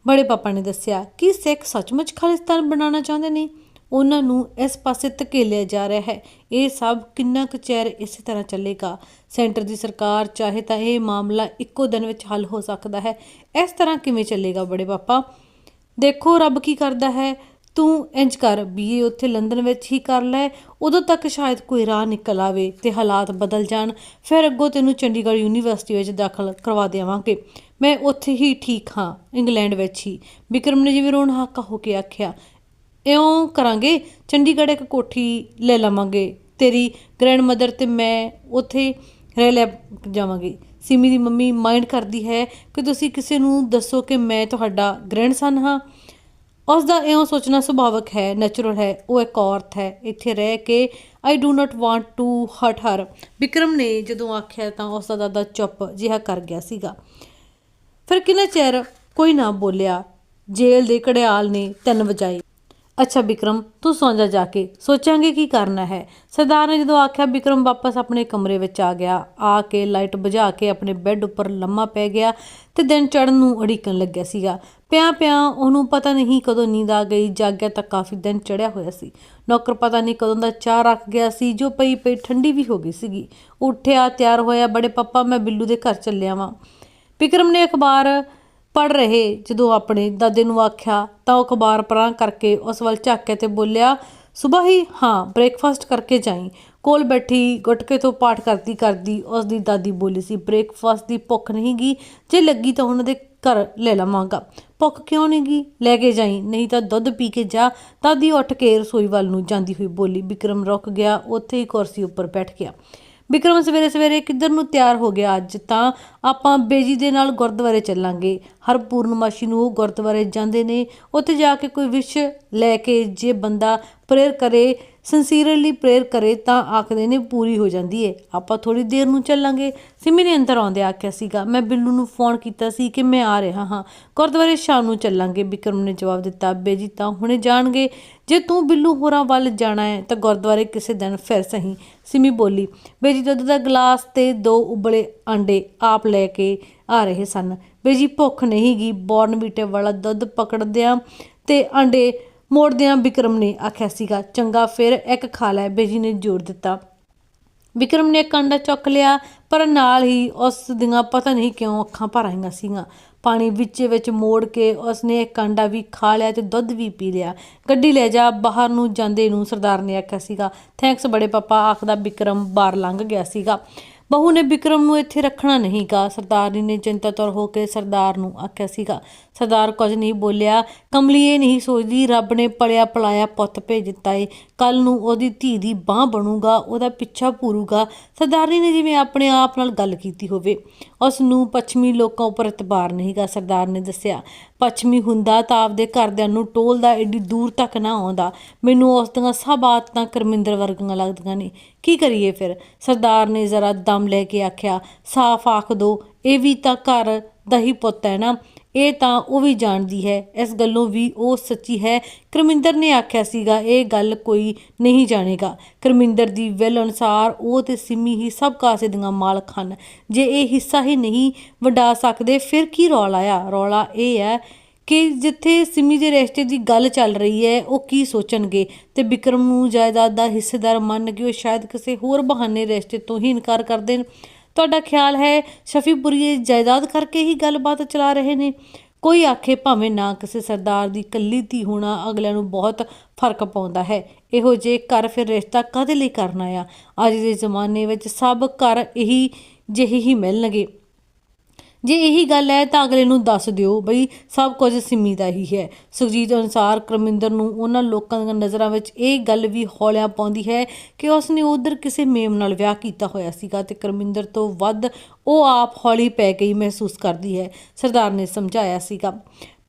ਬੜੇ ਪਾਪਾ ਨੇ ਦੱਸਿਆ ਕਿ ਸਿੱਖ ਸੱਚਮੁੱਚ ਖਾਲਿਸਤਾਨ ਬਣਾਉਣਾ ਚਾਹੁੰਦੇ ਨੇ। ਉਹਨਾਂ ਨੂੰ ਇਸ ਪਾਸੇ ਧਕੇਲਿਆ ਜਾ ਰਿਹਾ ਹੈ। ਇਹ ਸਭ ਕਿੰਨਾ ਕੁ ਚਿਰ ਇਸੇ ਤਰ੍ਹਾਂ ਚੱਲੇਗਾ? ਸੈਂਟਰ ਦੀ ਸਰਕਾਰ ਚਾਹੇ ਤਾਂ ਇਹ ਮਾਮਲਾ ਇੱਕੋ ਦਿਨ ਵਿੱਚ ਹੱਲ ਹੋ ਸਕਦਾ ਹੈ। ਇਸ ਤਰ੍ਹਾਂ ਕਿਵੇਂ ਚੱਲੇਗਾ ਬੜੇ ਪਾਪਾ? ਦੇਖੋ ਰੱਬ ਕੀ ਕਰਦਾ ਹੈ। ਤੂੰ ਇੰਜ ਕਰ, ਬੀਏ ਉੱਥੇ ਲੰਡਨ ਵਿੱਚ ਹੀ ਕਰ ਲੈ। ਉਦੋਂ ਤੱਕ ਸ਼ਾਇਦ ਕੋਈ ਰਾਹ ਨਿਕਲ ਆਵੇ ਤੇ ਹਾਲਾਤ ਬਦਲ ਜਾਣ। ਫਿਰ ਅੱਗੋਂ ਤੈਨੂੰ ਚੰਡੀਗੜ੍ਹ ਯੂਨੀਵਰਸਿਟੀ ਵਿੱਚ ਦਾਖਲ ਕਰਵਾ ਦੇਵਾਂਗੇ। ਮੈਂ ਉੱਥੇ ਹੀ ਠੀਕ ਹਾਂ, ਇੰਗਲੈਂਡ ਵਿੱਚ ਹੀ। ਵਿਕਰਮ ਨੇ ਜਿਵੇਂ ਰੋਣ ਹਾਕਾ ਹੋ ਕੇ ਆਖਿਆ ਇਉਂ ਕਰਾਂਗੇ, ਚੰਡੀਗੜ੍ਹ ਇੱਕ ਕੋਠੀ ਲੈ ਲਵਾਂਗੇ। ਤੇਰੀ ਗ੍ਰੈਂਡ ਮਦਰ ਤੇ ਮੈਂ ਉੱਥੇ ਰਹਿ ਲੈ ਜਾਵਾਂਗੇ। ਸਿਮੀ ਦੀ ਮੰਮੀ ਮਾਈਂਡ ਕਰਦੀ ਹੈ ਕਿ ਤੁਸੀਂ ਕਿਸੇ ਨੂੰ ਦੱਸੋ ਕਿ ਮੈਂ ਤੁਹਾਡਾ ਗ੍ਰੈਂਡਸਨ ਹਾਂ। ਉਸ ਦਾ ਇਉਂ ਸੋਚਣਾ ਸੁਭਾਵਕ ਹੈ ਨੈਚੁਰਲ ਹੈ। ਉਹ ਇੱਕ ਔਰਤ ਹੈ। ਇੱਥੇ ਰਹਿ ਕੇ I do not want to hurt her Vikram ਨੇ ਜਦੋਂ ਆਖਿਆ ਤਾਂ ਉਸ ਦਾ ਦਾਦਾ ਚੁੱਪ ਜਿਹਾ ਕਰ ਗਿਆ ਸੀਗਾ। ਫਿਰ ਕਿੰਨਾ ਚਿਰ ਕੋਈ ਨਾ ਬੋਲਿਆ, ਜੇਲ੍ਹ ਦੇ ਘੜਿਆਲ ਨੇ ਤਿੰਨ ਵਜਾਏ। ਅੱਛਾ ਵਿਕਰਮ ਤੂੰ ਸੌਂ ਜਾ ਜਾ ਕੇ, ਸੋਚਾਂਗੇ ਕੀ ਕਰਨਾ ਹੈ। ਸਰਦਾਰ ਨੇ ਜਦੋਂ ਆਖਿਆ ਵਿਕਰਮ ਵਾਪਸ ਆਪਣੇ ਕਮਰੇ ਵਿੱਚ ਆ ਗਿਆ। ਆ ਕੇ ਲਾਈਟ ਬੁਝਾ ਕੇ ਆਪਣੇ ਬੈੱਡ ਉੱਪਰ ਲੰਮਾ ਪੈ ਗਿਆ ਤੇ ਦਿਨ ਚੜ੍ਹਨ ਨੂੰ ਅੜੀਕਣ ਲੱਗਿਆ ਸੀਗਾ। ਪਿਆ ਪਿਆ ਉਹਨੂੰ ਪਤਾ ਨਹੀਂ ਕਦੋਂ ਨੀਂਦ ਆ ਗਈ, ਜਾਗਿਆ ਤਾਂ ਕਾਫੀ ਦਿਨ ਚੜਿਆ ਹੋਇਆ ਸੀ। ਨੌਕਰ ਪਤਾ ਨਹੀਂ ਕਦੋਂ ਦਾ ਚਾਹ ਰੱਖ ਗਿਆ ਸੀ, ਜੋ ਪਈ ਪਈ ਠੰਡੀ ਵੀ ਹੋ ਗਈ ਸੀਗੀ। ਉੱਠਿਆ, ਤਿਆਰ ਹੋਇਆ, ਬੜੇ ਪੱਪਾ, ਮੈਂ ਬਿੱਲੂ ਦੇ ਘਰ ਚੱਲਿਆ ਵਾਂ। ਵਿਕਰਮ ਨੇ ਅਖਬਾਰ ਪੜ ਰਹੇ। ਜਦੋਂ ਆਪਣੇ ਦਾਦੇ ਨੂੰ ਆਖਿਆ, ਤਾਂ ਉਹ ਅਖਬਾਰ ਪਰਾਂ ਕਰਕੇ ਉਸ ਵੱਲ ਝਾਕ ਤੇ ਬੋਲਿਆ ਸਵੇਰ ਹੀ, ਹਾਂ ਬ੍ਰੇਕਫਾਸਟ ਕਰਕੇ ਜਾਈ। ਕੋਲ ਬੈਠੀ ਗੁਟਕੇ ਤੋਂ ਪਾਠ ਕਰਦੀ ਕਰਦੀ ਉਸ ਦੀ ਦਾਦੀ ਬੋਲੀ ਸੀ ਬ੍ਰੇਕਫਾਸਟ ਦੀ ਭੁੱਖ ਨਹੀਂ ਗੀ, ਜੇ ਲੱਗੀ ਤਾਂ ਉਹਨਾਂ ਦੇ ਘਰ ਲੈ ਲਵਾਂਗਾ। ਭੁੱਖ ਕਿਉਂ ਨਹੀਂ ਗੀ? ਲੈ ਕੇ ਜਾਈ, ਨਹੀਂ ਤਾਂ ਦੁੱਧ ਪੀ ਕੇ ਜਾ। ਦਾਦੀ ਉੱਠ ਕੇ ਰਸੋਈ ਵੱਲ ਨੂੰ ਜਾਂਦੀ ਹੋਈ ਬੋਲੀ। ਵਿਕਰਮ ਰੁਕ ਗਿਆ, ਉੱਥੇ ਹੀ ਕੁਰਸੀ ਉੱਪਰ ਬੈਠ ਗਿਆ। ਵਿਕਰਮ ਸਵੇਰੇ ਸਵੇਰੇ ਕਿੱਧਰ ਨੂੰ ਤਿਆਰ ਹੋ ਗਿਆ ਅੱਜ? ਤਾਂ ਆਪਾਂ ਬੇਜੀ ਦੇ ਨਾਲ ਗੁਰਦੁਆਰੇ ਚੱਲਾਂਗੇ। ਹਰ ਪੂਰਨਮਾਸ਼ੀ ਨੂੰ ਉਹ ਗੁਰਦੁਆਰੇ ਜਾਂਦੇ ਨੇ। ਉੱਥੇ ਜਾ ਕੇ ਕੋਈ ਵਿਸ਼ ਲੈ ਕੇ ਜੇ ਬੰਦਾ ਪ੍ਰੇਅਰ ਕਰੇ ਸਿੰਸੀਅਰਲੀ ਪ੍ਰੇਅਰ ਕਰੇ ਤਾਂ ਆਖਦੇ ਨੇ ਪੂਰੀ ਹੋ ਜਾਂਦੀ ਏ। ਆਪਾਂ ਥੋੜੀ ਦੇਰ ਨੂੰ ਚੱਲਾਂਗੇ। ਸਿਮੀ ਨੇ ਅੰਦਰ ਆਉਂਦੇ ਆਖਿਆ ਸੀਗਾ, ਮੈਂ ਬਿੱਲੂ ਨੂੰ ਫੋਨ ਕੀਤਾ ਸੀ ਕਿ ਮੈਂ ਆ ਰਿਹਾ ਹਾਂ। ਗੁਰਦੁਆਰੇ ਸ਼ਾਮ ਨੂੰ ਚੱਲਾਂਗੇ। ਵਿਕਰਮ ਨੇ ਜਵਾਬ ਦਿੱਤਾ ਬੇਜੀ ਤਾਂ ਹੁਣੇ ਜਾਣਗੇ। ਜੇ ਤੂੰ ਬਿੱਲੂ ਹੋਰਾਂ ਵੱਲ ਜਾਣਾ ਹੈ ਤਾਂ ਗੁਰਦੁਆਰੇ ਕਿਸੇ ਦਿਨ ਫਿਰ ਸਹੀ। ਸਿਮੀ ਬੋਲੀ ਬੇਜੀ ਦੁੱਧ ਦਾ ਗਲਾਸ ਤੇ ਦੋ ਉਬਲੇ ਆਂਡੇ ਆਪ ਲੈ ਕੇ ਆ ਰਹੇ ਸਨ। ਬੇਜੀ ਭੁੱਖ ਨਹੀਂ ਗਈ ਬੋਰਨਵੀਟੇ ਵਾਲਾ ਦੁੱਧ ਪਕੜਦਿਆਂ ਤੇ ਆਂਡੇ ਮੋੜਦਿਆਂ ਵਿਕਰਮ ਨੇ ਆਖਿਆ ਸੀਗਾ, ਚੰਗਾ, ਫਿਰ ਇੱਕ ਖਾ ਲੈ, ਬੇਜੀ ਨੇ ਜ਼ੋਰ ਦਿੱਤਾ। ਵਿਕਰਮ ਨੇ ਇੱਕ ਚੁੱਕ ਲਿਆ, ਪਰ ਨਾਲ ਹੀ ਉਸ ਦੀਆਂ ਪਤਾ ਨਹੀਂ ਕਿਉਂ ਅੱਖਾਂ ਭਰ ਆਈਆਂ ਸੀਗੀਆਂ। ਪਾਣੀ ਵਿੱਚ ਵਿੱਚ ਮੋੜ ਕੇ ਉਸਨੇ ਇੱਕ ਕਾਂਡਾ ਵੀ ਖਾ ਲਿਆ ਤੇ ਦੁੱਧ ਵੀ ਪੀ ਲਿਆ। ਗੱਡੀ ਲੈ ਜਾ, ਬਾਹਰ ਨੂੰ ਜਾਂਦੇ ਨੂੰ ਸਰਦਾਰ ਨੇ ਆਖਿਆ ਸੀਗਾ। ਥੈਂਕਸ ਬੜੇ ਪਾਪਾ, ਆਖਦਾ ਵਿਕਰਮ ਬਾਹਰ ਲੰਘ ਗਿਆ ਸੀਗਾ। ਬਹੂ ਨੇ ਵਿਕਰਮ ਨੂੰ ਇੱਥੇ ਰੱਖਣਾ ਨਹੀਂ ਗਾ। ਸਰਦਾਰਨੀ ਨੇ ਚਿੰਤਾਤੁਰ ਹੋ ਕੇ ਸਰਦਾਰ ਨੂੰ ਆਖਿਆ ਸੀਗਾ ਸਰਦਾਰ ਕੁਝ ਨਹੀਂ ਬੋਲਿਆ, ਕਮਲੀ ਇਹ ਨਹੀਂ ਸੋਚਦੀ ਰੱਬ ਨੇ ਪਲਿਆ ਪਲਾਇਆ ਪੁੱਤ ਭੇਜ ਦਿੱਤਾ ਏ, ਕੱਲ ਨੂੰ ਉਹਦੀ ਧੀ ਦੀ ਬਾਹ ਬਣੂਗਾ, ਉਹਦਾ ਪਿੱਛਾ ਪੂਰੂਗਾ। ਸਰਦਾਰਨੀ ਨੇ ਜਿਵੇਂ ਆਪਣੇ ਆਪ ਨਾਲ ਗੱਲ ਕੀਤੀ ਹੋਵੇ ਉਸ ਨੂੰ ਪੱਛਮੀ ਲੋਕਾਂ ਉੱਪਰ ਇਤਬਾਰ ਨਹੀਂਗਾ ਸਰਦਾਰ ਨੇ ਦੱਸਿਆ। ਪੱਛਮੀ ਹੁੰਦਾ ਤਾਂ ਆਪਦੇ ਘਰਦਿਆਂ ਨੂੰ ਟੋਲਦਾ ਏਡੀ ਦੂਰ ਤੱਕ ਨਾ ਆਉਂਦਾ। ਮੈਨੂੰ ਉਸ ਦੀਆਂ ਸਭ ਆਦਤਾਂ ਕਰਮਿੰਦਰ ਵਰਗੀਆਂ ਲੱਗਦੀਆਂ ਨੇ। ਕੀ ਕਰੀਏ ਫਿਰ? ਸਰਦਾਰ ਨੇ ਜ਼ਰਾ ਦਮ ਲੈ ਕੇ ਆਖਿਆ, ਸਾਫ਼ ਆਖ ਦੋ, ਇਹ ਵੀ ਤਾਂ ਘਰ ਦਾ ਹੀ ਪੁੱਤ ਹੈ ਨਾ। ਇਹ ਤਾਂ ਉਹ ਵੀ ਜਾਣਦੀ ਹੈ, ਇਸ ਗੱਲੋਂ ਵੀ ਉਹ ਸੱਚੀ ਹੈ। ਕਰਮਿੰਦਰ ਨੇ ਆਖਿਆ ਸੀਗਾ, ਇਹ ਗੱਲ ਕੋਈ ਨਹੀਂ ਜਾਣੇਗਾ। ਕਰਮਿੰਦਰ ਦੀ ਵਿਲ ਅਨੁਸਾਰ ਉਹ ਤੇ ਸਿੰਮੀ ਹੀ ਸਭ ਕਾਸੇ ਦੀਆਂ ਮਾਲਕ ਹਨ। ਜੇ ਇਹ ਹਿੱਸਾ ਹੀ ਨਹੀਂ ਵੰਡਾ ਸਕਦੇ, ਫਿਰ ਕੀ ਰੌਲਾ ਆ? ਰੌਲਾ ਇਹ ਹੈ ਕਿ ਜਿੱਥੇ ਸਿਮੀ ਦੇ ਰਿਸ਼ਤੇ ਦੀ ਗੱਲ ਚੱਲ ਰਹੀ ਹੈ, ਉਹ ਕੀ ਸੋਚਣਗੇ? ਤੇ ਵਿਕਰਮ ਨੂੰ ਜਾਇਦਾਦ ਦਾ ਹਿੱਸੇਦਾਰ ਮੰਨ ਕੇ ਉਹ ਸ਼ਾਇਦ ਕਿਸੇ ਹੋਰ ਬਹਾਨੇ ਰਿਸ਼ਤੇ ਤੋਂ ਹੀ ਇਨਕਾਰ ਕਰ ਦੇਣ। ਤੁਹਾਡਾ ਖਿਆਲ ਹੈ? ਸ਼ਫੀਪੁਰੀ ਇਹ ਜਾਇਦਾਦ ਕਰਕੇ ਹੀ ਗੱਲਬਾਤ ਚਲਾ ਰਹੇ ਨੇ। ਕੋਈ ਆਖੇ ਭਾਵੇਂ ਨਾ ਕਿਸੇ ਸਰਦਾਰ ਦੀ ਕੱਲੀ ਧੀ ਹੋਣਾ ਅਗਲਿਆਂ ਨੂੰ ਬਹੁਤ ਫ਼ਰਕ ਪਾਉਂਦਾ ਹੈ। ਇਹੋ ਜੇ ਘਰ ਫਿਰ ਰਿਸ਼ਤਾ ਕਾਹਦੇ ਲਈ ਕਰਨਾ ਆ ਅੱਜ ਦੇ ਜ਼ਮਾਨੇ ਵਿੱਚ ਸਭ ਘਰ ਇਹੀ ਜਿਹੇ ਹੀ ਮਿਲਣਗੇ। ਜੇ ਇਹੀ ਗੱਲ ਹੈ ਤਾਂ ਅਗਲੇ ਨੂੰ ਦੱਸ ਦਿਓ ਬਈ ਸਭ ਕੁਝ ਸਿੰਮੀ ਦਾ ਹੀ ਹੈ। ਸੁਖਜੀਤ ਅਨੁਸਾਰ, ਕਰਮਿੰਦਰ ਨੂੰ ਉਹਨਾਂ ਲੋਕਾਂ ਦੀਆਂ ਨਜ਼ਰਾਂ ਵਿੱਚ ਇਹ ਗੱਲ ਵੀ ਹੌਲਿਆਂ ਪਾਉਂਦੀ ਹੈ ਕਿ ਉਸਨੇ ਉਧਰ ਕਿਸੇ ਮੇਮ ਨਾਲ ਵਿਆਹ ਕੀਤਾ ਹੋਇਆ ਸੀਗਾ ਤੇ ਕਰਮਿੰਦਰ ਤੋਂ ਵੱਧ ਉਹ ਆਪ ਹੌਲੀ ਪੈ ਗਈ ਮਹਿਸੂਸ ਕਰਦੀ ਹੈ, ਸਰਦਾਰ ਨੇ ਸਮਝਾਇਆ ਸੀਗਾ।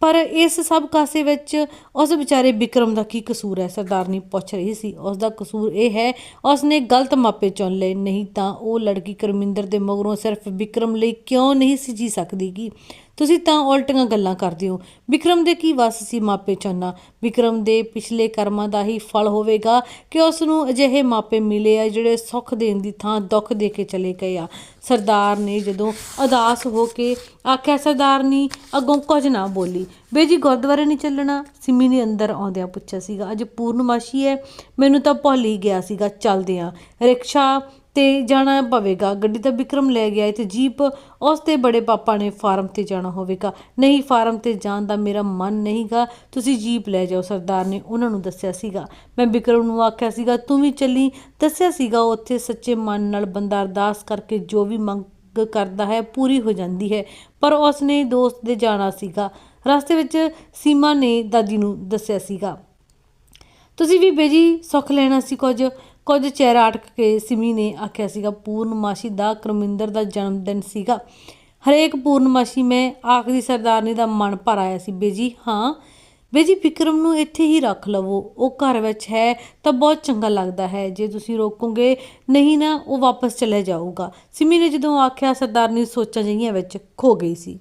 ਪਰ ਇਸ ਸਭ ਕਾਸੇ ਵਿੱਚ ਉਸ ਵਿਚਾਰੇ ਵਿਕਰਮ ਦਾ ਕੀ ਕਸੂਰ ਹੈ? ਸਰਦਾਰਨੀ ਪੁੱਛ ਰਹੀ ਸੀ। ਉਸ ਦਾ ਕਸੂਰ ਇਹ ਹੈ ਉਸਨੇ ਗਲਤ ਮਾਪੇ ਚੁਣ ਲਏ। ਨਹੀਂ ਤਾਂ ਉਹ ਲੜਕੀ ਕਰਮਿੰਦਰ ਦੇ ਮਗਰੋਂ ਸਿਰਫ ਵਿਕਰਮ ਲਈ ਕਿਉਂ ਨਹੀਂ ਸੀ ਜੀ ਸਕਦੀ ਤੁਸੀਂ ਤਾਂ ਉਲਟੀਆਂ ਗੱਲਾਂ ਕਰਦੇ ਹੋ। ਵਿਕਰਮ ਦੇ ਕੀ ਵਸ ਸੀ ਮਾਪੇ ਚੁਣਨਾ ਵਿਕਰਮ ਦੇ ਪਿਛਲੇ ਕਰਮਾਂ ਦਾ ਹੀ ਫਲ ਹੋਵੇਗਾ ਕਿ ਉਸ ਨੂੰ ਅਜਿਹੇ ਮਾਪੇ ਮਿਲੇ ਆ ਜਿਹੜੇ ਸੁੱਖ ਦੇਣ ਦੀ ਥਾਂ ਦੁੱਖ ਦੇ ਕੇ ਚਲੇ ਗਏ ਆ। ਸਰਦਾਰ ਨੇ ਜਦੋਂ ਉਦਾਸ ਹੋ ਕੇ ਆਖਿਆ ਸਰਦਾਰਨੀ ਅੱਗੋਂ ਕੁਝ ਨਾ ਬੋਲੀ। ਬੇਜੀ ਗੁਰਦੁਆਰੇ ਨਹੀਂ ਚੱਲਣਾ? ਸਿਮੀ ਨੇ ਅੰਦਰ ਆਉਂਦਿਆਂ ਪੁੱਛਿਆ ਸੀਗਾ, ਅੱਜ ਪੂਰਨਮਾਸ਼ੀ ਹੈ ਮੈਨੂੰ ਤਾਂ ਭੁੱਲ ਹੀ ਗਿਆ ਸੀਗਾ, ਚੱਲਦੇ ਆ। ਰਿਕਸ਼ਾ ਤੇ ਜਾਣਾ ਪਵੇਗਾ। ਗੱਡੀ ਤਾਂ ਵਿਕਰਮ ਲੈ ਗਿਆ ਹੈ ਤੇ ਜੀਪ ਉਸ ਤੇ ਬੜੇ ਪਾਪਾ ਨੇ ਫਾਰਮ ਤੇ ਜਾਣਾ ਹੋਵੇਗਾ। ਨਹੀਂ, ਫਾਰਮ ਤੇ ਜਾਣ ਦਾ ਮੇਰਾ ਮਨ ਨਹੀਂਗਾ ਤੁਸੀਂ ਜੀਪ ਲੈ ਜਾਓ, ਸਰਦਾਰ ਨੇ ਉਹਨਾਂ ਨੂੰ ਦੱਸਿਆ ਸੀਗਾ। ਮੈਂ ਵਿਕਰਮ ਨੂੰ ਆਖਿਆ ਸੀਗਾ, ਤੂੰ ਵੀ ਚੱਲੀ। ਦੱਸਿਆ ਸੀਗਾ, ਉੱਥੇ ਸੱਚੇ ਮਨ ਨਾਲ ਬੰਦਾ ਅਰਦਾਸ ਕਰਕੇ ਜੋ ਵੀ ਮੰਗ ਕਰਦਾ ਹੈ, ਪੂਰੀ ਹੋ ਜਾਂਦੀ ਹੈ। ਪਰ ਉਸ ਨੇ ਦੋਸਤ ਦੇ ਜਾਣਾ ਸੀਗਾ। ਰਸਤੇ ਵਿੱਚ ਸੀਮਾ ਨੇ ਦਾਦੀ ਨੂੰ ਦੱਸਿਆ ਸੀਗਾ, ਤੁਸੀਂ ਵੀ ਬੇਜੀ ਸੁੱਖ ਲੈਣਾ ਸੀ ਕੁਝ? ਕੁਝ ਚਿਹਰਾ ਅਟਕ ਕੇ ਸਿਮੀ ਨੇ ਆਖਿਆ ਸੀਗਾ, ਪੂਰਨਮਾਸ਼ੀ ਦਾ ਕਰਮਿੰਦਰ ਦਾ ਜਨਮ ਦਿਨ ਸੀਗਾ। ਹਰੇਕ ਪੂਰਨਮਾਸ਼ੀ ਮੈਂ ਆਖਰੀ ਸਰਦਾਰਨੀ ਦਾ ਮਨ ਭਰ ਆਇਆ ਸੀ। ਬੇਜੀ, ਹਾਂ, ਬੇਜੀ ਜੀ ਵਿਕਰਮ ਨੂੰ ਇੱਥੇ ਹੀ ਰੱਖ ਲਵੋ। ਉਹ ਘਰ ਵਿੱਚ ਹੈ ਤਾਂ ਬਹੁਤ ਚੰਗਾ ਲੱਗਦਾ ਹੈ। ਜੇ ਤੁਸੀਂ ਰੋਕੋਗੇ ਨਹੀਂ ਨਾ, ਉਹ ਵਾਪਸ ਚਲੇ ਜਾਊਗਾ। ਸਿਮੀ ਨੇ ਜਦੋਂ ਆਖਿਆ, ਸਰਦਾਰਨੀ ਸੋਚਾਂ ਜਿਹੀਆਂ ਵਿੱਚ ਖੋ ਗਈ ਸੀ।